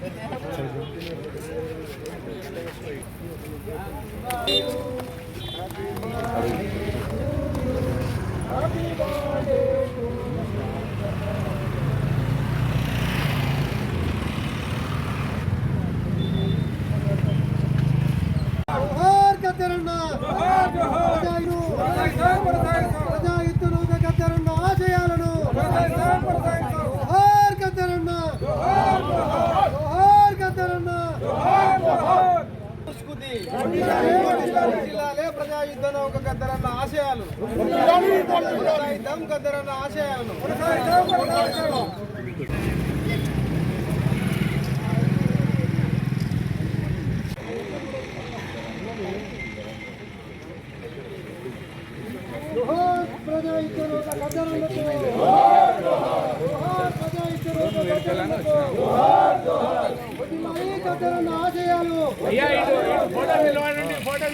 Thank you. జిల్లాలే ప్రజా యుద్ధం ఒక గద్దరన్న ఆశయాలు. కొనసాగిద్దాం గద్దరన్న ఆశయాలు. ప్రజా యుద్ధం నౌక గద్దరన్నకు ప్రజా యుద్ధ నౌక గద్దరన్నకు గద్దరన్న ఆశయాలు. ఫోటో నిలబడండి ఫోటో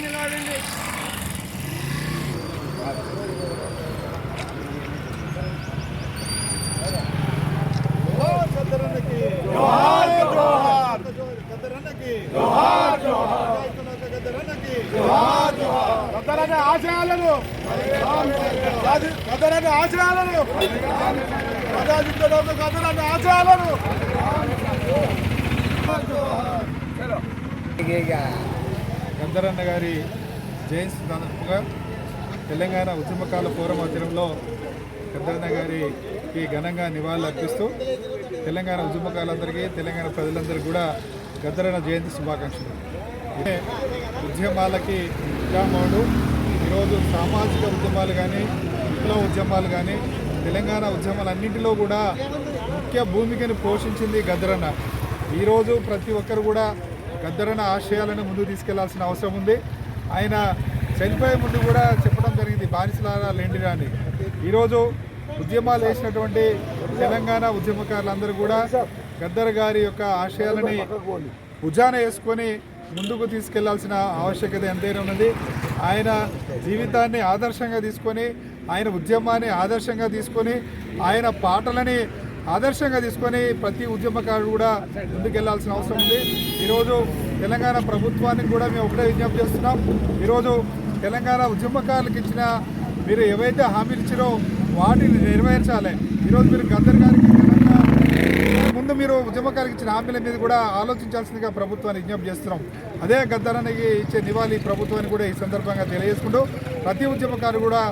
గద్దరన్న ఆశయాలను. గద్దరన్న ఆశయాలను. గద్దరన్న ఆశయాలను. గద్దరన్న గారి జయంతి సందర్భంగా తెలంగాణ ఉద్యమకాల పూర్వ మధ్యంలో గద్దరన్న గారికి ఘనంగా నివాళులు అర్పిస్తూ తెలంగాణ ఉద్యమకాలందరికీ తెలంగాణ ప్రజలందరికీ కూడా గద్దరన్న జయంతి శుభాకాంక్షలు. ఉద్యమాలకి ఉద్యమాలు ఈరోజు సామాజిక ఉద్యమాలు కానీ విప్లవ ఉద్యమాలు కానీ తెలంగాణ ఉద్యమాలన్నింటిలో కూడా ముఖ్య భూమికను పోషించింది గద్దరన్న ఈరోజు ప్రతి ఒక్కరు కూడా గద్దరన్న ఆశయాలను ముందుకు తీసుకెళ్ళాల్సిన అవసరం ఉంది. ఆయన చనిపోయే ముందు కూడా చెప్పడం జరిగింది బానిసలారా లేండిరా అని ఈరోజు ఉద్యమాలు వేసినటువంటి తెలంగాణ ఉద్యమకారులందరూ కూడా గద్దర్ గారి యొక్క ఆశయాలని భుజాన వేసుకొని ముందుకు తీసుకెళ్ళాల్సిన ఆవశ్యకత ఎంతైనా ఉన్నది. ఆయన జీవితాన్ని ఆదర్శంగా తీసుకొని ఆయన ఉద్యమాన్ని ఆదర్శంగా తీసుకొని ఆయన పాటలని ఆదర్శంగా తీసుకొని ప్రతి ఉద్యమకారుడు కూడా ముందుకెళ్ళాల్సిన అవసరం ఉంది. ఈరోజు తెలంగాణ ప్రభుత్వానికి కూడా మేము ఒకటే విజ్ఞప్తి చేస్తున్నాం. ఈరోజు తెలంగాణ ఉద్యమకారులకు ఇచ్చిన మీరు ఏవైతే హామీలు ఇచ్చారో వాటిని నెరవేర్చాలి. ఈరోజు మీరు గద్దర్ గారికి ముందు మీరు ఉద్యమకారులకు ఇచ్చిన హామీల మీద కూడా ఆలోచించాల్సిందిగా ప్రభుత్వాన్ని విజ్ఞప్తి చేస్తున్నాం. అదే గద్దరానికి ఇచ్చే నివాళి ప్రభుత్వాన్ని కూడా ఈ సందర్భంగా తెలియజేసుకుంటూ ప్రతి ఉద్యమకారు కూడా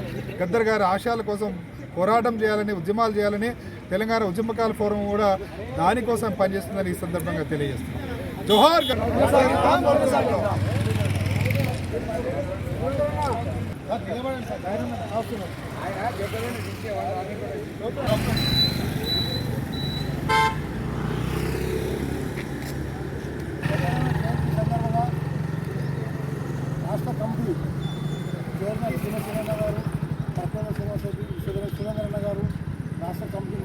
గద్దర్ గారి ఆశయాల కోసం పోరాటం చేయాలని ఉద్యమాలు చేయాలని తెలంగాణ ఉద్యమకాల ఫోరం కూడా దానికోసం పనిచేస్తుందని ఈ సందర్భంగా తెలియజేస్తుంది జోహార్ రాష్ట్ర కమిటీ చైర్మన్ శ్రీమతిరన్న గారు పక్కన శ్రీనివాసరెడ్డి సురేంద్రన్న గారు రాష్ట్ర కమిటీ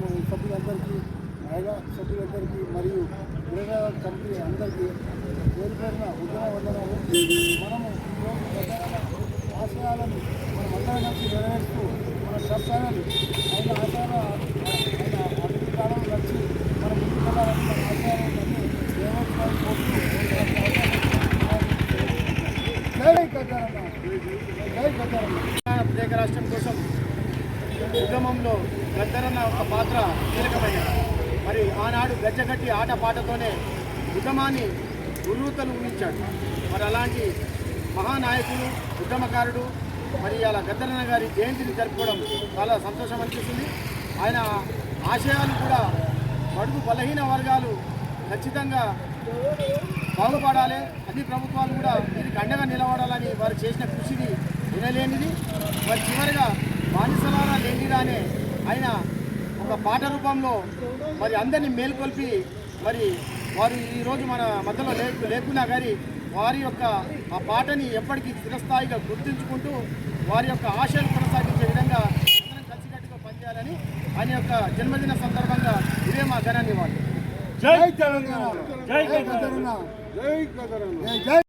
సభ్యులందరికీ మహిళా సభ్యులందరికీ మరియు విడదల కమిటీ అందరికీ పేరు పేరున ఉద్యమ వందనాలు మనము ఆశయాలను మనం అందరం కలిసి నెరవేరుస్తూ మన కష్టాలను ఆయన ఆశయాల ఆయన అభివృద్ధి కాలం నచ్చి మనం ముందుకు వెళ్ళాలని మన ఆశయాలను నెరవేర్చుకోవాలని కోరుతూ జై గజారన్న జై గజారన్న ప్రత్యేక రాష్ట్రం కోసం ఉద్యమంలో గద్దరన్న ఒక పాత్ర కీలకమైనది. మరి ఆనాడు గజ్జగట్టి ఆటపాటతోనే ఉద్యమాన్ని ఉర్రూతలు ఊహించాడు. మరి అలాంటి మహానాయకుడు ఉద్యమకారుడు మరి అలా గద్దరన్న గారి జయంతిని జరుపుకోవడం చాలా సంతోషం అనిపిస్తుంది. ఆయన ఆశయాలు కూడా బడుగు బలహీన వర్గాలు ఖచ్చితంగా బాగుపడాలి. అన్ని ప్రభుత్వాలు కూడా దీనికి అండగా నిలబడాలని వారు చేసిన కృషిని వినలేనిది. మరి చివరిగా బానిసలారా లేనిరానే ఆయన ఒక పాట రూపంలో మరి అందరినీ మేల్కొల్పి మరి వారు ఈరోజు మన మధ్యలో లే లేకున్నా కానీ వారి యొక్క ఆ పాటని ఎప్పటికీ స్థిరస్థాయిగా గుర్తుంచుకుంటూ వారి యొక్క ఆశలు కొనసాగించే విధంగా అందరం కలిసికట్టుగా పనిచేయాలని ఆయన యొక్క జన్మదిన సందర్భంగా ఇదే మా ఘనాన్ని వాళ్ళు జై తెలంగాణ. జై గదరన్న జై.